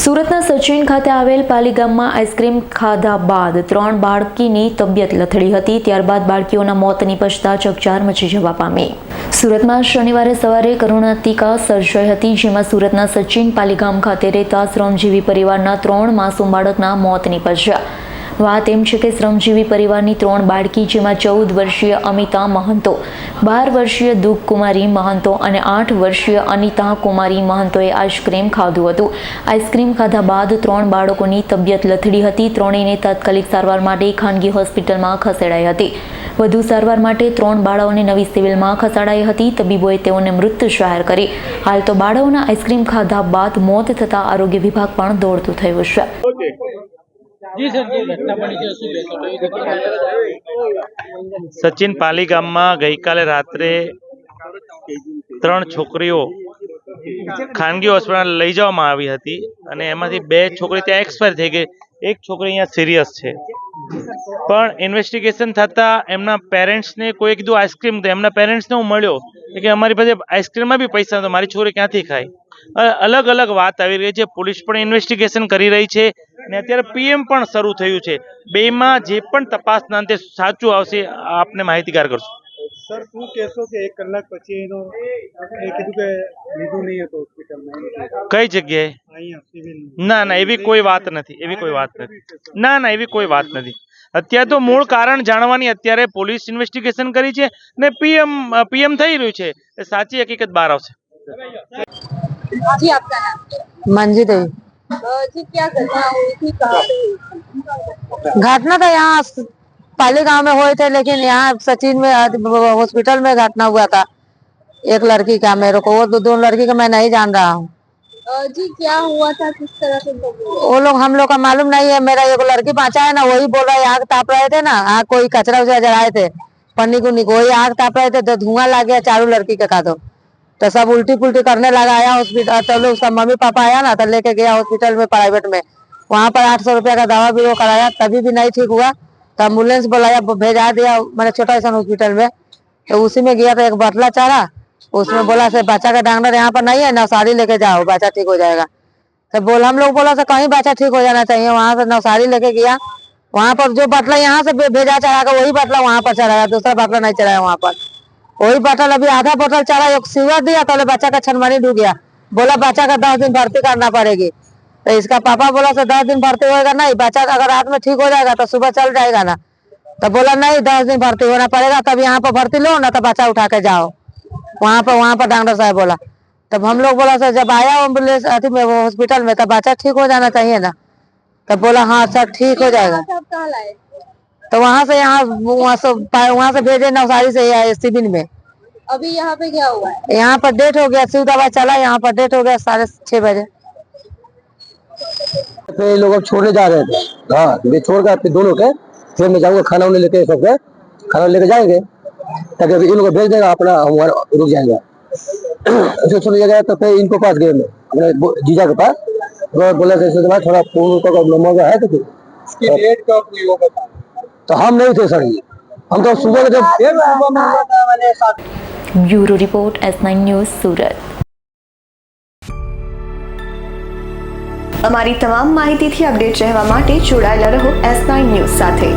સુરતના સચિન ખાતે આવેલ પાલીગામમાં આઈસ્ક્રીમ ખાધા બાદ ત્રણ બાળકીની તબિયત લથડી હતી. ત્યારબાદ બાળકીઓના મોત નિપજતા ચકચાર મચી જવા પામી. સુરતમાં શનિવારે સવારે કરુણાતિકા સર્જાઈ હતી, જેમાં સુરતના સચિન પાલીગામ ખાતે રહેતા શ્રમજીવી પરિવારના ત્રણ માસૂમ બાળકના મોત નિપજ્યા. વાત એમ છે કે શ્રમજીવી પરિવારની ત્રણ બાળકી, જેમાં ચૌદ વર્ષીય અમિતા મહંતો, બાર વર્ષીય દુઃખ કુમારી મહંતો અને આઠ વર્ષીય અનિતા કુમારી મહંતોએ આઈસ્ક્રીમ ખાધું હતું. આઈસ્ક્રીમ ખાધા બાદ ત્રણ બાળકોની તબિયત લથડી હતી. ત્રણેયને તાત્કાલિક સારવાર માટે ખાનગી હોસ્પિટલમાં ખસેડાઈ હતી. વધુ સારવાર માટે ત્રણ બાળાઓને નવી સિવિલમાં ખસેડાઈ હતી. તબીબોએ તેઓને મૃત જાહેર કરી. હાલ તો બાળાઓના આઈસ્ક્રીમ ખાધા બાદ મોત થતાં આરોગ્ય વિભાગ પણ દોડતું થયું છે. સચિન પાલી ગામમાં ગઈકાલે રાત્રે ત્રણ છોકરીઓ ખાનગી હોસ્પિટલ લઈ જવામાં આવી હતી અને એમાંથી બે છોકરી ત્યાં એક્સપાયર થઈ ગઈ. એક છોકરી અહીંયા સિરિયસ છે. પણ ઇન્વેસ્ટિગેશન થતાં એમના પેરેન્ટ્સને કોઈ કીધું આઈસ્ક્રીમ તો એમના પેરેન્ટ્સને હું મળ્યો કે અમારી પાસે આઈસ્ક્રીમમાં બી પૈસા તો મારી છોકરી ક્યાંથી ખાય? અલગ અલગ વાત આવી રહી છે. પોલીસ પણ ઇન્વેસ્ટિગેશન કરી રહી છે. ને અત્યારે પીએમ પણ શરૂ થયું છે. બેમાં જે પણ તપાસના અંતે સાચું આવશે આપને માહિતીગાર કરશું. સર શું કહેશો કે એક કલાક પછી એનો કીધું કે કઈ જગ્યાએ? ના. ના એવી કોઈ વાત નથી એવી કોઈ વાત નથી. ના ના એવી કોઈ વાત નથી. અત્યારે તો મૂળ કારણ જાણવાની અત્યારે પોલીસ ઇન્વેસ્ટિગેશન કરી છે ને પીએમ પીએમ થઈ રહ્યું છે. સાચી હકીકત બહાર આવશે. મંજી દેવી जी क्या घटना हुई थी कहाँ पे घटना तो यहाँ पाली गाँव में हुए थे लेकिन यहाँ सचिन में हॉस्पिटल में घटना हुआ था। एक लड़की का मेरे को वो दो, दो लड़की का मैं नहीं जान रहा हूँ। जी क्या हुआ था? किस तरह से वो लोग हम लोग का मालूम नहीं है मेरा एक लड़की पहुँचा है ना वही बोल रहा है आग ताप रहे थे ना आग कोई कचरा उचरा जलाए थे। पन्नी कुन्नी को वही आग ताप रहे थे तो धुआँ लग गया चारों लड़की के दो तो सब उल्टी पुल्टी करने लगा, आया हॉस्पिटल तो लोग सब मम्मी पापा आया ना तो लेके गया हॉस्पिटल में प्राइवेट में। वहाँ पर आठ सौ रुपया का दवा भी वो कराया, तभी भी नहीं ठीक हुआ। तो एंबुलेंस बुलाया, भेजा दिया, मैंने छोटा सा हॉस्पिटल में। तो उसी में गया तो एक बटला चारा, उसमें बोला से, बच्चा का डॉक्टर यहाँ पर नहीं है, नवसारी लेके जाओ, बच्चा ठीक हो जाएगा। तो बोल, हम लोग बोला से, कहीं बच्चा ठीक हो जाना चाहिए, वहाँ से नवसारी लेके गया। वहाँ पर जो बटला यहाँ से भेजा चढ़ा वही बटला वहाँ पर चढ़ाया, दूसरा बटला नहीं चढ़ाया वहाँ पर। वही बटल अभी आधा बोतल चढ़ा, एक सिवर दिया तो बच्चा का छनमनी डूब गया। बोला, बच्चा का दस दिन भर्ती करना पड़ेगी। तो इसका पापा बोला से दस दिन भर्ती होएगा नहीं बच्चा अगर रात में ठीक हो जाएगा तो सुबह चल जाएगा ना। तो बोला, नहीं, दस दिन भर्ती होना पड़ेगा, तब यहाँ पर भर्ती लो, ना तो बच्चा उठा के जाओ। वहाँ पर, वहाँ पर डॉक्टर साहब बोला। तब हम लोग बोला, सर, जब आया एंबुलेंस अथी में हॉस्पिटल में, तब बच्चा ठीक हो जाना चाहिए ना? तब बोला हाँ सर, ठीक हो जाएगा। तो वहाँ से यहाँ वहाँ से वहाँ से भेजे नवसारी से यहाँ सिविल में। अभी यहाँ पे क्या हुआ है? यहाँ पर डेट हो गया शिव दवा चला यहाँ पर डेट हो गया साढ़े छह बजे। फिर लोग अब छोड़ने जा रहे थे हाँ ये छोड़ कर फिर दोनों के फिर मैं जाऊँगा खाना उन्हें लेके सबके खाना लेके जाएँगे ताकि अभी इन लोग भेज देगा अपना हम रुक जाएँगे। ऐसे छोड़ गया तो फिर इनको पास गए मैं अपने जीजा के पास। तो बोला थोड़ा फ़ोन का नंबर है तो इसकी तो हम नहीं थे सर ये हम तो सुबह के फिर सुबह में हुआ था मैंने सात bureau report S nine news Surat અમારી તમામ માહિતીથી અપડેટ રહેવા માટે જોડાયેલા રહો એસ નાઇન ન્યૂઝ સાથે